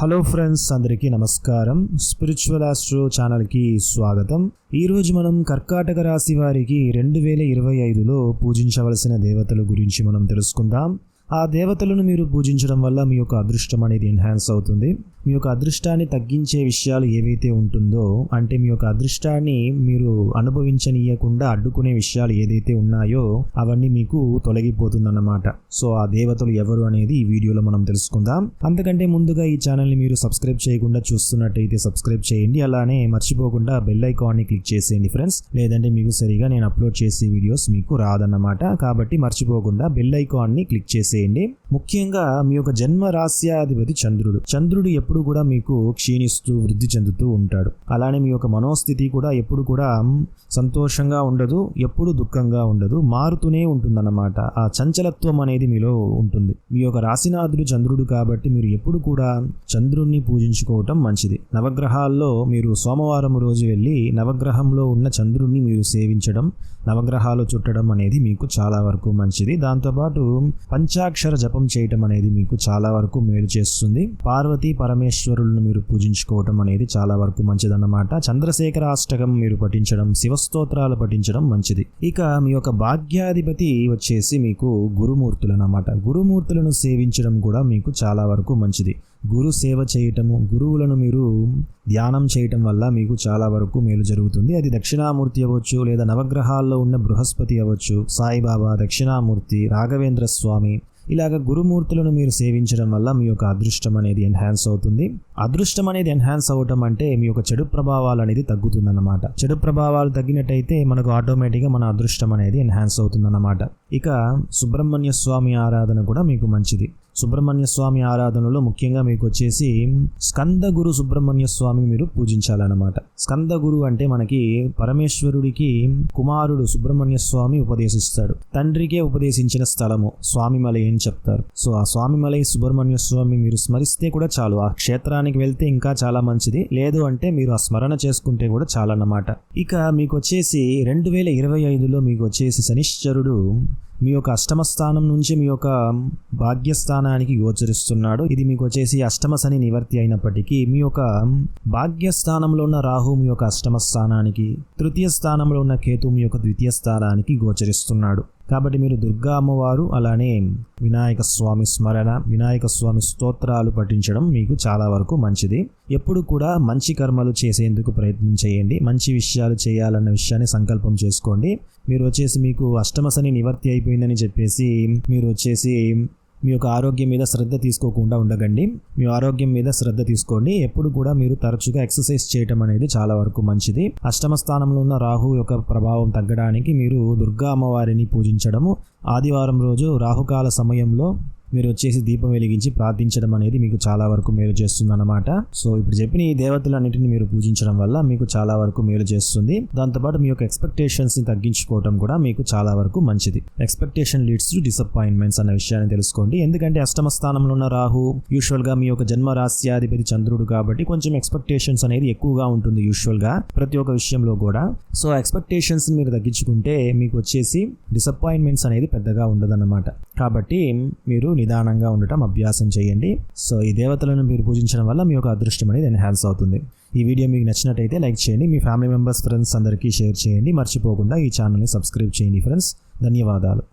Hello friends అందరికీ నమస్కారం. Spiritual astro ఛానల్కి స్వాగతం. ఈరోజు మనం కర్కాటక రాశి వారికి రెండు వేల ఇరవై ఐదులో పూజించవలసిన దేవతల గురించి మనం తెలుసుకుందాం. ఆ దేవతలను మీరు పూజించడం వల్ల మీ యొక్క అదృష్టం అనేది ఎన్హాన్స్ అవుతుంది. మీ యొక్క అదృష్టాన్ని తగ్గించే విషయాలు ఏవైతే ఉంటుందో అంటే మీ యొక్క అదృష్టాన్ని మీరు అనుభవించనీయకుండా అడ్డుకునే విషయాలు ఏదైతే ఉన్నాయో అవన్నీ మీకు తొలగిపోతుందన్నమాట. సో ఆ దేవతలు ఎవరు అనేది ఈ వీడియోలో మనం తెలుసుకుందాం. అంతకంటే ముందుగా ఈ ఛానల్ని మీరు సబ్స్క్రైబ్ చేయకుండా చూస్తున్నట్టయితే సబ్స్క్రైబ్ చేయండి. అలానే మర్చిపోకుండా బెల్ ఐకాన్ని క్లిక్ చేసేయండి ఫ్రెండ్స్. లేదంటే మీకు సరిగా నేను అప్లోడ్ చేసే వీడియోస్ మీకు రాదన్నమాట. కాబట్టి మర్చిపోకుండా బెల్ ఐకాన్ని క్లిక్ చేసేయండి. చేయండి. ముఖ్యంగా మీ యొక్క జన్మ రాస్యాధిపతి చంద్రుడు. చంద్రుడు ఎప్పుడు కూడా మీకు క్షీణిస్తూ వృద్ధి చెందుతూ ఉంటాడు. అలానే మీ యొక్క మనోస్థితి కూడా ఎప్పుడు కూడా సంతోషంగా ఉండదు ఎప్పుడు దుఃఖంగా ఉండదు మారుతూనే ఉంటుందన్నమాట. ఆ చంచలత్వం అనేది మీలో ఉంటుంది. మీ యొక్క రాశినాథుడు చంద్రుడు కాబట్టి మీరు ఎప్పుడు కూడా చంద్రుణ్ణి పూజించుకోవటం మంచిది. నవగ్రహాల్లో మీరు సోమవారం రోజు వెళ్ళి నవగ్రహంలో ఉన్న చంద్రుణ్ణి మీరు సేవించడం నవగ్రహాలు చుట్టడం అనేది మీకు చాలా వరకు మంచిది. దాంతోపాటు పంచాక్షర జపం చేయటం అనేది మీకు చాలా వరకు మేలు చేస్తుంది. పార్వతి పరమేశ్వరులను మీరు పూజించుకోవటం అనేది చాలా వరకు మంచిదన్నమాట. చంద్రశేఖర అష్టకం మీరు పఠించడం శివస్తోత్రాలు పఠించడం మంచిది. ఇక మీ యొక్క భాగ్యాధిపతి వచ్చేసి మీకు గురుమూర్తులు అన్నమాట గురుమూర్తులను సేవించడం కూడా మీకు చాలా వరకు మంచిది. గురు సేవ చేయటము గురువులను మీరు ధ్యానం చేయటం వల్ల మీకు చాలా వరకు మేలు జరుగుతుంది. అది దక్షిణామూర్తి అవ్వచ్చు లేదా నవగ్రహాల్లో ఉన్న బృహస్పతి అవ్వచ్చు సాయిబాబా దక్షిణామూర్తి రాఘవేంద్ర స్వామి ఇలాగ గురుమూర్తులను మీరు సేవించడం వల్ల మీ యొక్క అదృష్టం అనేది ఎన్హాన్స్ అవుతుంది. అదృష్టం అనేది ఎన్హాన్స్ అవ్వటం అంటే మీ యొక్క చెడు ప్రభావాలు అనేది తగ్గుతుందన్నమాట. చెడు ప్రభావాలు తగ్గినట్టయితే మనకు ఆటోమేటిక్గా మన అదృష్టం అనేది ఎన్హాన్స్ అవుతుందన్నమాట. ఇక సుబ్రహ్మణ్య స్వామి ఆరాధన కూడా మీకు మంచిది. సుబ్రహ్మణ్య స్వామి ఆరాధనలో ముఖ్యంగా మీకు వచ్చేసి స్కందగురు సుబ్రహ్మణ్య స్వామి మీరు పూజించాలన్నమాట. స్కందగురు అంటే మనకి పరమేశ్వరుడికి కుమారుడు సుబ్రహ్మణ్య స్వామి ఉపదేశిస్తాడు. తండ్రికే ఉపదేశించిన స్థలము స్వామిమలై అని చెప్తారు. సో ఆ స్వామిమలై సుబ్రహ్మణ్య స్వామి మీరు స్మరిస్తే కూడా చాలు. ఆ క్షేత్రానికి వెళ్తే ఇంకా చాలా మంచిది. లేదు అంటే మీరు ఆ స్మరణ చేసుకుంటే కూడా చాలా అన్నమాట ఇక మీకు వచ్చేసి రెండు వేల ఇరవై ఐదులో మీకు వచ్చేసి శనిశ్చరుడు మీ యొక్క అష్టమ స్థానం నుంచి మీ యొక్క భాగ్యస్థానానికి గోచరిస్తున్నాడు. ఇది మీకు వచ్చేసి అష్టమ శని నివర్తి అయినప్పటికీ మీ యొక్క భాగ్యస్థానంలో ఉన్న రాహు మీ యొక్క అష్టమ స్థానానికి తృతీయ స్థానంలో ఉన్న కేతు మీ యొక్క ద్వితీయ స్థానానికి గోచరిస్తున్నాడు. కాబట్టి మీరు దుర్గా అమ్మవారు అలానే వినాయక స్వామి స్మరణ వినాయక స్వామి స్తోత్రాలు పఠించడం మీకు చాలా వరకు మంచిది. ఎప్పుడు కూడా మంచి కర్మలు చేసేందుకు ప్రయత్నం చేయండి. మంచి విషయాలు చేయాలన్న విషయాన్ని సంకల్పం చేసుకోండి. మీరు వచ్చేసి మీకు అష్టమశని నివర్తి అయిపోయిందని చెప్పేసి మీరు వచ్చేసి మీ యొక్క ఆరోగ్యం మీద శ్రద్ధ తీసుకోకుండా ఉండకండి. మీ ఆరోగ్యం మీద శ్రద్ధ తీసుకోండి. ఎప్పుడు కూడా మీరు తరచుగా ఎక్సర్సైజ్ చేయటం అనేది చాలా వరకు మంచిది. అష్టమ స్థానంలో ఉన్న రాహు యొక్క ప్రభావం తగ్గడానికి మీరు దుర్గా అమ్మవారిని పూజించడము. ఆదివారం రోజు రాహుకాల సమయంలో మీరు వచ్చేసి దీపం వెలిగించి ప్రార్థించడం అనేది మీకు చాలా వరకు మేలు చేస్తుందన్నమాట. సో ఇప్పుడు చెప్పిన ఈ దేవతలన్నింటినీ మీరు పూజించడం వల్ల మీకు చాలా వరకు మేలు చేస్తుంది. దాంతోపాటు మీ యొక్క ఎక్స్పెక్టేషన్స్ని తగ్గించుకోవడం కూడా మీకు చాలా వరకు మంచిది. ఎక్స్పెక్టేషన్ లీడ్స్ టు డిసప్పాయింట్మెంట్స్ అన్న విషయాన్ని తెలుసుకోండి. ఎందుకంటే అష్టమ స్థానంలో ఉన్న రాహు యూజువల్గా మీ యొక్క జన్మ రాస్యాధిపతి చంద్రుడు కాబట్టి కొంచెం ఎక్స్పెక్టేషన్స్ అనేది ఎక్కువగా ఉంటుంది యూజువల్గా ప్రతి ఒక్క విషయంలో కూడా. సో ఎక్స్పెక్టేషన్స్ మీరు తగ్గించుకుంటే మీకు వచ్చేసి డిసప్పాయింట్మెంట్స్ అనేది పెద్దగా ఉండదన్నమాట. కాబట్టి మీరు నిదానంగా ఉండటం అభ్యాసం చేయండి. సో ఈ దేవతలను మీరు పూజించడం వల్ల మీ యొక్క అదృష్టం అనేది ఎన్హాన్స్ అవుతుంది. ఈ వీడియో మీకు నచ్చినట్టయితే లైక్ చేయండి. మీ ఫ్యామిలీ మెంబర్స్ ఫ్రెండ్స్ అందరికీ షేర్ చేయండి. మర్చిపోకుండా ఈ ఛానల్ని సబ్స్క్రైబ్ చేయండి ఫ్రెండ్స్. ధన్యవాదాలు.